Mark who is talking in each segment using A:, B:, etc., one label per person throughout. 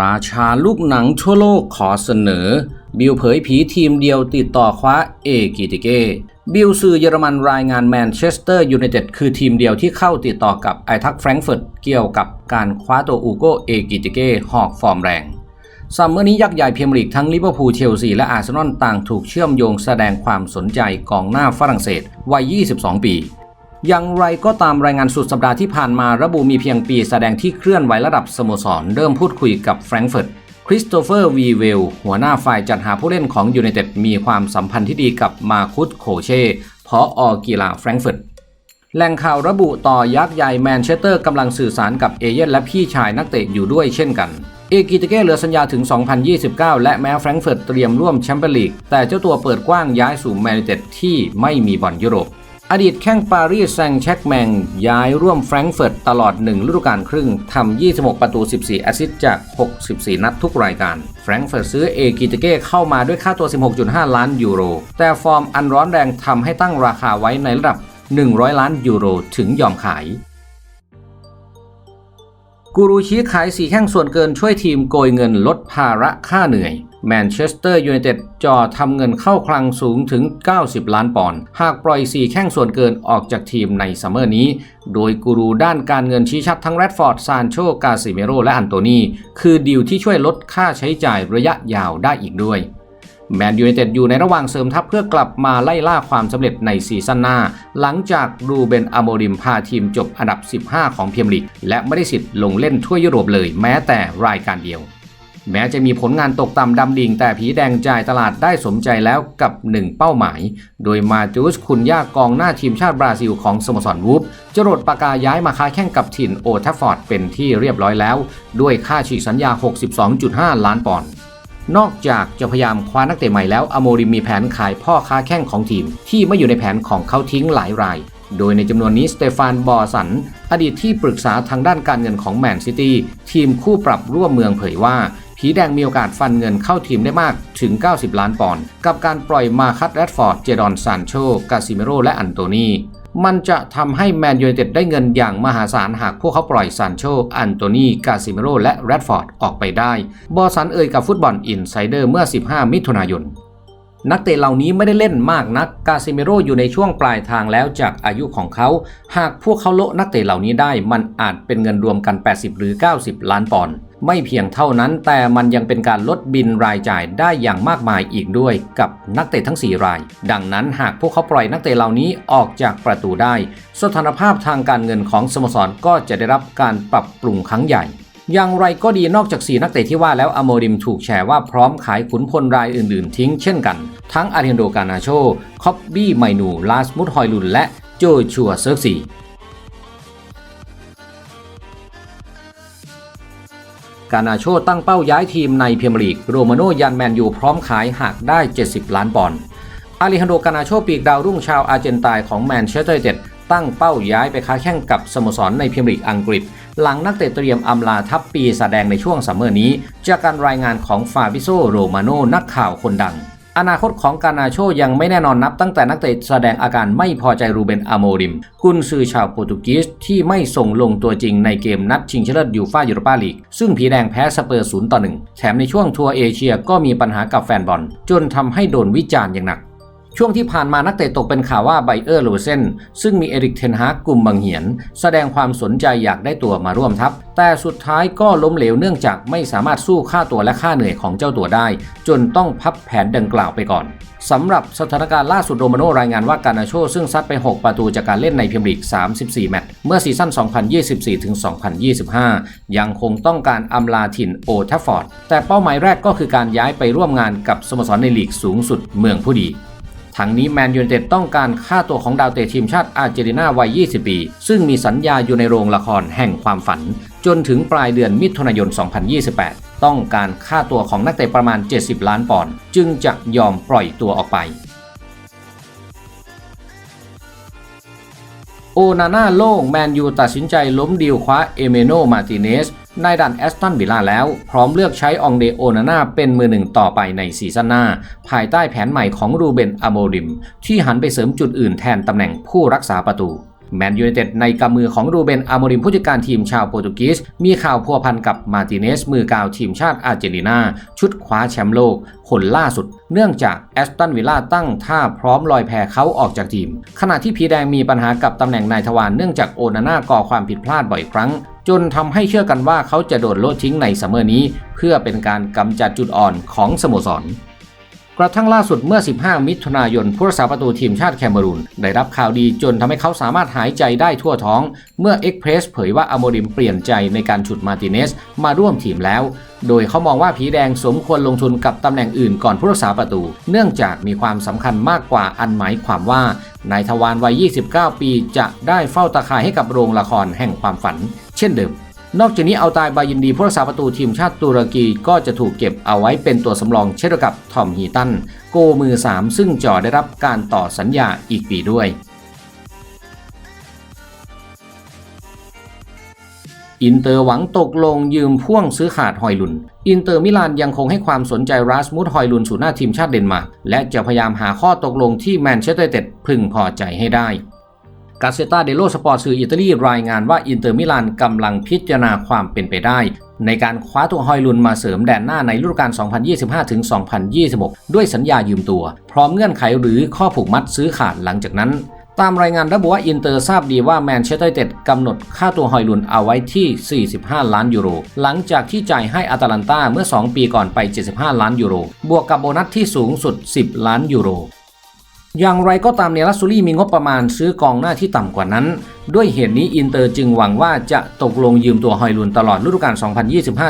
A: ราชาลูกหนังทั่วโลกขอเสนอ บิลเผยผีทีมเดียวติดต่อคว้าเอกิติเกบิลสื่อเยอรมันรายงานแมนเชสเตอร์ยูไนเต็ดคือทีมเดียวที่เข้าติดต่อกับไอทักแฟรงก์เฟิร์ตเกี่ยวกับการคว้าตัวอูโกเอกิติเกหอกฟอร์มแรงซัมเมอร์นี้ยักษ์ใหญ่เพียมลีกทั้งลิเวอร์พูลเชลซีและอาร์เซนอลต่างถูกเชื่อมโยงแสดงความสนใจกองหน้าฝรั่งเศสวัย 22 ปี อย่างไรก็ตามรายงานสุดสัปดาห์ที่ผ่านมาระบุมีเพียงปีแสดงที่เคลื่อนไหวระดับสโมสร เริ่มพูดคุยกับแฟรงก์เฟิร์ตคริสโตเฟอร์วีเวลหัวหน้าฝ่ายจัดหาผู้เล่นของยูไนเต็ดมีความสัมพันธ์ที่ดีกับมาคุสโคเช่พออกีฬาแฟรงก์เฟิร์ตแหล่งข่าวระบุต่อยักษ์ใหญ่แมนเชสเตอร์กำลังสื่อสารกับเอเย่นและพี่ชายนักเตะอยู่ด้วยเช่นกัน เอกิตเก้เหลือสัญญาถึง 2029 และแม้แฟรงก์เฟิร์ตเตรียมร่วมแชมเปี้ยนลีกแต่เจ้าตัวเปิดกว้างย้ายสู่แมนยูไนเต็ดที่ไม่มีบอลยุโรป อดีตแข้งปารีสแซงต์แชกแมง ย้ายร่วมแฟรงก์เฟิร์ตตลอด 1 ฤดูกาลครึ่งทำ 26 ประตู 14 แอสซิสต์จาก 64 นัดทุกรายการ แฟรงก์เฟิร์ตซื้อเอกิตเก้เข้ามาด้วยค่าตัว 16.5 ล้านยูโร แต่ฟอร์มอันร้อนแรงทำให้ตั้งราคาไว้ในระดับ 100 ล้านยูโรถึงยอมขายกูรูชี้ขายสีแข้งส่วนเกินช่วยทีมโกยเงินลดภาระค่าเหนื่อย แมนเชสเตอร์ยูไนเต็ดจ่อทำเงินเข้าคลังสูงถึง 90 ล้านปอนด์ หากปล่อยสีแข้งส่วนเกินออกจากทีมในซัมเมอร์นี้ โดยกูรูด้านการเงินชี้ชัดทั้งแรดฟอร์ด ซานโช กาซิเมโร และอันโตนี คือดีลที่ช่วยลดค่าใช้จ่ายระยะยาวได้อีกด้วยแมนยูไนเต็ดอยู่ในระหว่างเสริมทัพเพื่อกลับมาไล่ล่าความสำเร็จในซีซั่นหน้า หลังจากรูเบนอโมริมพาทีมจบอันดับ 15 ของพรีเมียร์ลีกและไม่ได้สิทธิ์ลงเล่นทั่วยุโรปเลยแม้แต่รายการเดียว แม้จะมีผลงานตกต่ำดำดิ่ง แต่ผีแดงจ่ายตลาดได้สมใจแล้วกับหนึ่งเป้าหมาย โดยมาจูสคุนยากองหน้าทีมชาติบราซิลของสโมสรวูฟจรดปากกาย้ายมาค้าแข่งกับถิ่นโอทัฟฟอร์ดเป็นที่เรียบร้อยแล้ว ด้วยค่าฉีกสัญญา 62.5 ล้านปอนด์นอกจากจะพยายามคว้านักเตะใหม่แล้วอโมริมมีแผนขายพ่อค้าแข้งของทีม ที่ไม่อยู่ในแผนของเขาทิ้งหลายราย โดยในจำนวนนี้สเตฟานบอสัน อดีตที่ปรึกษาทางด้านการเงินของแมนซิตี้ทีมคู่ปรับร่วมเมืองเผยว่า ผีแดงมีโอกาสฟันเงินเข้าทีมได้มากถึง 90 ล้านปอนด์กับการปล่อยมาคัตแรดฟอร์ด เจดอนซานโชกาซิเมโร และอันโตนีมันจะทำให้แมนยูไนเต็ดได้เงินอย่างมหาศาลหากพวกเขาปล่อยซานโชอันโตนีกาซิเมโร และแรดฟอร์ดออกไปได้ บอสันเอ่ยกับฟุตบอลอินไซเดอร์เมื่อ 15 มิถุนายนนักเตะเหล่านี้ไม่ได้เล่นมากนัก กาซิเมโรอยู่ในช่วงปลายทางแล้วจากอายุของเขา หากพวกเขาโละนักเตะเหล่านี้ได้ มันอาจเป็นเงินรวมกัน 80 หรือ 90 ล้านปอนด์ ไม่เพียงเท่านั้นแต่มันยังเป็นการลดบินรายจ่ายได้อย่างมากมายอีกด้วยกับนักเตะทั้ง 4 ราย ดังนั้นหากพวกเขาปล่อยนักเตะเหล่านี้ออกจากประตูได้ สถานภาพทางการเงินของสโมสรก็จะได้รับการปรับปรุงครั้งใหญ่อย่างไรก็ดีนอกจาก 4 นักเตะที่ว่าแล้วอโมริมถูกแชร์ว่าพร้อมขายขุนพลรายอื่นๆ ทิ้งเช่นกัน ทั้งอาร์เทนโดกานาโชคอบบี้ไมนู ลาสมุดฮอยลุนและโจชัวเซิร์ซี กานาโชตั้งเป้าย้ายทีมในพรีเมียร์ลีกโรมาโนยันแมนยูพร้อมขายหากได้ 70 ล้านปอนด์อาริฮันโดกานาโชปีกดาวรุ่งชาวอาร์เจนตายของแมนเชสเตอร์ยูไนเต็ดตั้งเป้าย้ายไปค้าแข่งกับสโมสรในพรีเมียร์ลีกอังกฤษ หลังนักเตะเตรียมอำลาทัพปีแสดงในช่วงซัมเมอร์นี้ จากการรายงานของฟาบิโซโรมาโนนักข่าวคนดัง อนาคตของกานาโชยังไม่แน่นอนนับตั้งแต่นักเตะแสดงอาการไม่พอใจรูเบนอโมริม กุนซือชาวโปรตุเกสที่ไม่ส่งลงตัวจริงในเกมนัดชิงชนะเลิศยูฟ่ายูโรปาลีก ซึ่งผีแดงแพ้สเปอร์ศูนย์ต่อหนึ่งแถมในช่วงทัวร์เอเชียก็มีปัญหากับแฟนบอล จนทำให้โดนวิจารณ์อย่างหนัก ช่วงที่ผ่านมานักเตะตกเป็นข่าวว่าไบเออร์โลเซนซึ่งมีเอริกเทนฮากกลุ่มบังเหียน แสดงความสนใจอยากได้ตัวมาร่วมทัพ แต่สุดท้ายก็ล้มเหลวเนื่องจากไม่สามารถสู้ค่าตัวและค่าเหนื่อยของเจ้าตัวได้ จนต้องพับแผนดังกล่าวไปก่อนสำหรับสถานการณ์ล่าสุดโรมาโนรายงานว่าการนาโชซึ่งซัดไป 6 ประตูจากการเล่นในพรีเมียร์ลีก 34 แมตช์เมื่อซีซั่น 2024-2025 ยังคงต้องการอำลาถิ่นโอทัฟฟอร์ด แต่เป้าหมายแรกก็คือการย้ายไปร่วมงานกับสโมสรในลีกสูงสุดเมืองผู้ดี ทั้งนี้แมนยูเต็ดต้องการค่าตัวของดาวเตะทีมชาติอาร์เจนตินาวัย 20 ปี ซึ่งมีสัญญาอยู่ในโรงละครแห่งความฝัน จนถึงปลายเดือนมิถุนายน 2028 ต้องการค่าตัวของนักเตะประมาณ 70 ล้านปอนด์จึงจะยอมปล่อยตัวออกไปโอนาน่าโล่งแมนยูตัดสินใจล้มดีลคว้าเอเมโนมาติเนส นายดันแอสตันวิลล่าแล้ว พร้อมเลือกใช้องเดโอนาน่าเป็นมือหนึ่งต่อไปในซีซั่นหน้า ภายใต้แผนใหม่ของรูเบนอโมริม ที่หันไปเสริมจุดอื่นแทนตำแหน่งผู้รักษาประตูแมนยูไนเต็ดในกำมือของรูเบนอาโมริมผู้จัดการทีมชาวโปรตุเกสมีข่าวพัวพันกับมาติเนสมือกาวทีมชาติอาร์เจนตินา ชุดคว้าแชมป์โลกคนล่าสุด เนื่องจากแอสตันวิลล่าตั้งท่าพร้อมลอยแพเขาออกจากทีม ขณะที่ผีแดงมีปัญหากับตำแหน่งนายทวารเนื่องจากโอนาน่าก่อความผิดพลาดบ่อยครั้ง จนทำให้เชื่อกันว่าเขาจะโดดโลดทิ้งในซัมเมอร์นี้ เพื่อเป็นการกำจัดจุดอ่อนของสโมสรกระทั่งล่าสุดเมื่อ 15 มิถุนายนผู้รักษาประตูทีมชาติแคเมรูน ได้รับข่าวดีจนทำให้เขาสามารถหายใจได้ทั่วท้อง เมื่อเอ็กเพรสเผยว่าอโมริมเปลี่ยนใจในการฉุดมาติเนสมาร่วมทีมแล้ว โดยเขามองว่าผีแดงสมควรลงทุนกับตำแหน่งอื่นก่อนผู้รักษาประตู เนื่องจากมีความสำคัญมากกว่าอันหมายความว่านายทวารวัย 29 ปีจะได้เฝ้าตาข่ายให้กับโรงละครแห่งความฝัน ช่นเดิม นอกจากนี้เอาตายบายินดีผู้รักษาประตูทีมชาติตุรกีก็จะถูกเก็บเอาไว้เป็นตัวสำรองเช่นเดียวกับทอมฮีตัน โกมือ 3 ซึ่งจอได้รับการต่อสัญญาอีกปีด้วยอินเตอร์หวังตกลงยืมพ่วงซื้อขาดฮอยลุน อินเตอร์มิลานยังคงให้ความสนใจรัสมุดฮอยลุนสู่หน้าทีมชาติเดนมาร์กและจะพยายามหาข้อตกลงที่แมนเชสเตอร์ยูไนเต็ดพึงพอใจให้ได้ กาเซตาเดโลสปอร์ตสื่ออิตาลีรายงานว่าอินเตอร์มิลานกำลังพิจารณาความเป็นไปได้ในการคว้าตัวฮอยลุนมาเสริมแดนหน้าในฤดูกาล 2025-2026 ด้วยสัญญายืมตัว พร้อมเงื่อนไขหรือข้อผูกมัดซื้อขาดหลังจากนั้น ตามรายงานระบุว่าอินเตอร์ทราบดีว่าแมนเชสเตอร์ยูไนเต็ดกำหนดค่าตัวฮอยลุนเอาไว้ที่ 45 ล้านยูโร หลังจากที่จ่ายให้อาตาลันตาเมื่อ 2 ปีก่อนไป 75 ล้านยูโร บวกกับโบนัสที่สูงสุด 10 ล้านยูโร อย่างไรก็ตามเนลัสซูรี่มีงบประมาณซื้อกองหน้าที่ต่ำกว่านั้น ด้วยเหตุนี้อินเตอร์จึงหวังว่าจะตกลงยืมตัวฮอยลุนตลอดฤดูกาล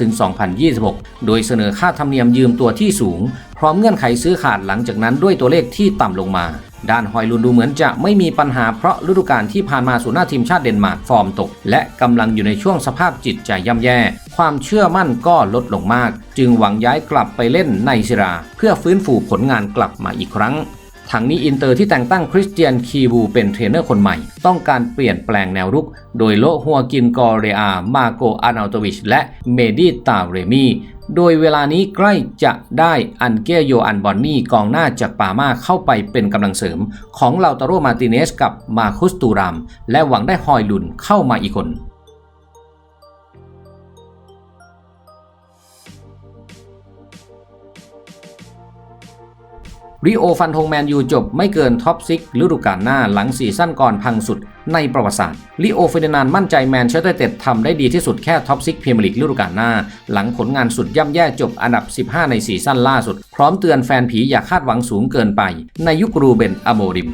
A: 2025-2026 โดยเสนอค่าธรรมเนียมยืมตัวที่สูง พร้อมเงื่อนไขซื้อขาดหลังจากนั้นด้วยตัวเลขที่ต่ำลงมา ด้านฮอยลุนดูเหมือนจะไม่มีปัญหาเพราะฤดูกาลที่ผ่านมาสู่หน้าทีมชาติเดนมาร์กฟอร์มตก และกำลังอยู่ในช่วงสภาพจิตใจย่ำแย่ ความเชื่อมั่นก็ลดลงมาก จึงหวังย้ายกลับไปเล่นในซิรา เพื่อฟื้นฟูผลงานกลับมาอีกครั้ง ทั้งนี้อินเตอร์ที่แต่งตั้งคริสเตียนคีบูเป็นเทรนเนอร์คนใหม่ ต้องการเปลี่ยนแปลงแนวรุก โดยโลฮัวกินกอเรอา มาโกอานาโตวิช และเมดิตาเรมีโดยเวลานี้ใกล้จะได้อันเกโยอันบอนนี่กองหน้าจากปามาเข้าไปเป็นกำลังเสริม ของลาตาโรมาติเนสกับมาคุสตูราม และหวังได้ฮอยลุนเข้ามาอีกคน ริโอฟันธงแมนยูจบไม่เกินท็อปซิกฤดูกาลหน้าหลังซีซั่นก่อนพังสุดในประวัติศาสตร์ริโอเฟเดินานด์มั่นใจแมนเชสเตอร์เต็ดทำได้ดีที่สุดแค่ท็อปซิกพรีเมียร์ลีกฤดูกาลหน้า หลังผลงานสุดย่ำแย่จบอันดับ 15 ในซีซั่นล่าสุด พร้อมเตือนแฟนผีอย่าคาดหวังสูงเกินไป ในยุครูเบนอโมริม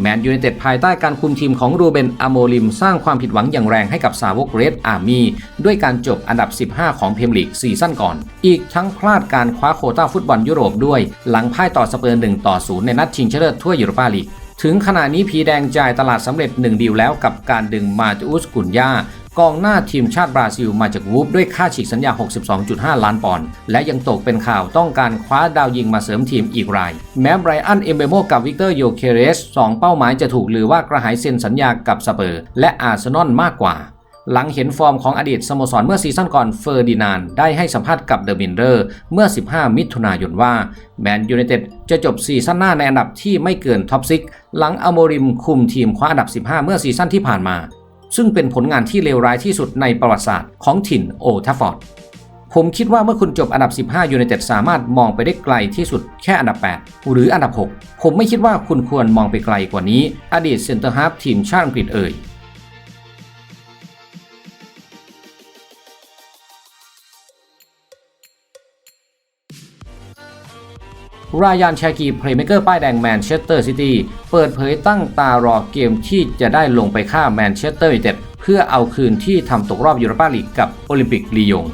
A: แมนยูไนเต็ดภายใต้การคุมทีมของรูเบนอโมลิม สร้างความผิดหวังอย่างแรงให้กับสาวกเรดอาร์มีด้วยการจบอันดับ 15 ของเพรียร์ลีกซีซั่นก่อน อีกทั้งพลาดการคว้าโคต้าฟุตบอลยุโรปด้วย หลังพ่ายต่อสเปอร์1ต่อ 0 ในนัดชิงชนะเลิศทั่วยุโรปาลีกถึงขณะนี้ผีแดงจ่ายตลาดสำเร็จหนึ่งดีลแล้วกับการดึงมาติอุสกุนยา กองหน้าทีมชาติบราซิลมาจากวูฟด้วยค่าฉีกสัญญา 62.5 ล้านปอนด์และยังตกเป็นข่าวต้องการคว้าดาวยิงมาเสริมทีมอีกราย แม้ไบรอันเอมเบโมกับวิกเตอร์โยเคเรสสองเป้าหมายจะถูกลือว่ากระหายเซ็นสัญญากับสเปอร์ และอาร์เซนอลมากกว่าหลังเห็นฟอร์มของอดีตสโมสรเมื่อซีซั่นก่อนเฟอร์ดินานได้ให้สัมภาษณ์กับเดอะมินเดอร์เมื่อ 15 มิถุนายนว่าแมนยูไนเต็ดจะจบซีซั่นหน้าในอันดับที่ไม่เกินท็อปซิกหลังอโมริมคุมทีมคว้าอันดับ 15 เมื่อซีซั่นที่ผ่านมา ซึ่งเป็นผลงานที่เลวร้ายที่สุดในประวัติศาสตร์ของถิ่นโอทัฟฟอร์ดผมคิดว่าเมื่อคุณจบอันดับ 15ยูไนเต็ดสามารถมองไปได้ไกลที่สุดแค่อันดับ 8 หรืออันดับ 6 ผมไม่คิดว่าคุณควรมองไปไกลกว่านี้ อดีตเซนเตอร์ฮาร์ฟทีมชาติอังกฤษเอ่ย รายานชากีเพลย์เมเกอร์ป้ายแดงแมนเชสเตอร์ซิตี้เปิดเผยตั้งตารอเกมที่จะได้ลงไปฆ่าแมนเชสเตอร์ยูไนเต็ดเพื่อเอาคืนที่ทำตกรอบยูโรปาลีกกับโอลิมปิกลียง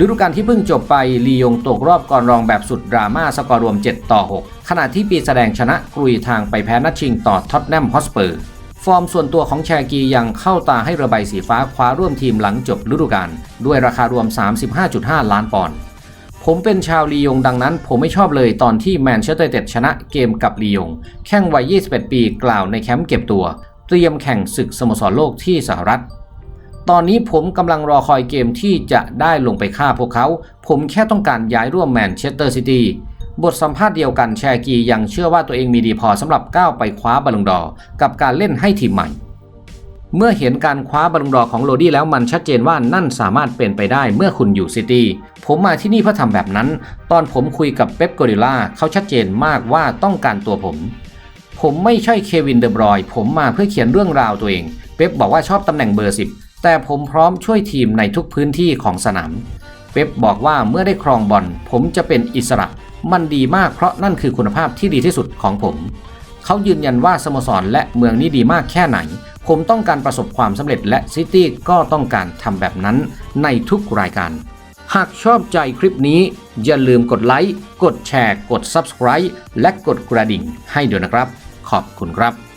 A: ฤดูกาลที่เพิ่งจบไปลียงตกรอบก่อนรองแบบสุดดราม่าสกอร์รวม 7 ต่อ 6 ขณะที่ปีแสดงชนะกรุยทางไปแพ้นัดชิงต่อท็อตแนมฮอสเปอร์ฟอร์มส่วนตัวของแชกียังเข้าตาให้ระบายสีฟ้าคว้าร่วมทีมหลังจบฤดูกาลด้วยราคารวม 35.5 ล้านปอนด์ ผมเป็นชาวลียงดังนั้น ผมไม่ชอบเลยตอนที่แมนเชสเตอร์เต็ดชนะเกมกับลียง แข่งวัย 21 ปีกล่าวในแคมป์เก็บตัว เตรียมแข่งศึกสโมสรโลกที่สหรัฐ ตอนนี้ผมกำลังรอคอยเกมที่จะได้ลงไปฆ่าพวกเขา ผมแค่ต้องการย้ายร่วมแมนเชสเตอร์ซิตี้บทสัมภาษณ์เดียวกันแชกียังเชื่อว่าตัวเองมีดีพอสำหรับก้าวไปคว้าบอลลงดอร์กับการเล่นให้ทีมใหม่ เมื่อเห็นการคว้าบอลดอของโรดี้แล้วมันชัดเจนว่านั่นสามารถเป็นไปได้เมื่อคุณอยู่ซิตี้ ผมมาที่นี่เพื่อทำแบบนั้น ตอนผมคุยกับเป๊ปโกอริล่าเขาชัดเจนมากว่าต้องการตัวผม ผมไม่ใช่เควินเดอบรอย ผมมาเพื่อเขียนเรื่องราวตัวเอง เป๊ปบอกว่าชอบตำแหน่งเบอร์10แต่ผมพร้อมช่วยทีมในทุกพื้นที่ของสนาม เป๊ปบอกว่าเมื่อได้ครองบอลผมจะเป็นอิสระ มันดีมากเพราะนั่นคือคุณภาพที่ดีที่สุดของผม เขายืนยันว่าสโมสรและเมืองนี้ดีมากแค่ไหน ผมต้องการประสบความสำเร็จและซิตี้ก็ต้องการทำแบบนั้นในทุกรายการ หากชอบใจคลิปนี้ อย่าลืมกดไลค์ กดแชร์ กด Subscribe และกดกระดิ่งให้ด้วยนะครับ ขอบคุณครับ